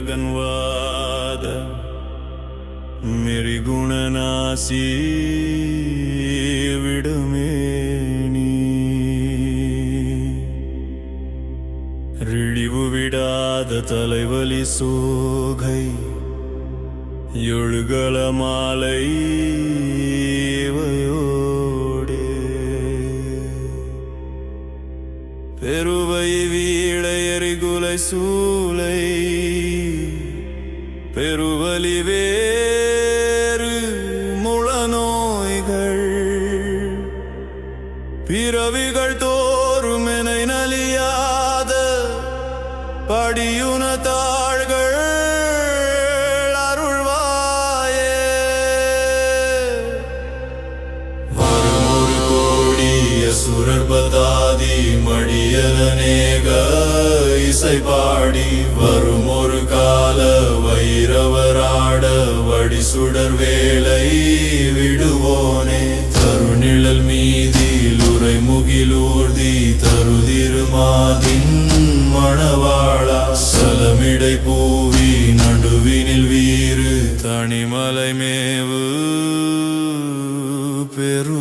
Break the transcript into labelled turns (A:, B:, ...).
A: ஜகன்வாத மெரிகுணநாசி விடுமேனி ரிழிவு விடாத தலைவலி சோகை எழுகல மாலை பெருவை வீழை எரிகுலை சூலை பெருவலி வேறு முளநோய்கள் பிறவிகள் தோறும் என நலியாத படியுன தாள்கள் அருள்வாயே. வரும் ஒரு கோடிய ஆதி மடியனேக இசை பாடி வரும் ஒரு கால வைரவராட வடி சுடர் வேலை விடுவோனே. தருநிழல் மீதில் உரை முகிலூர்தி தருதிருமாதின் மணவாளா. சலமிடை பூவி நடுவினில் வீறு தனிமலை மேவு பெரு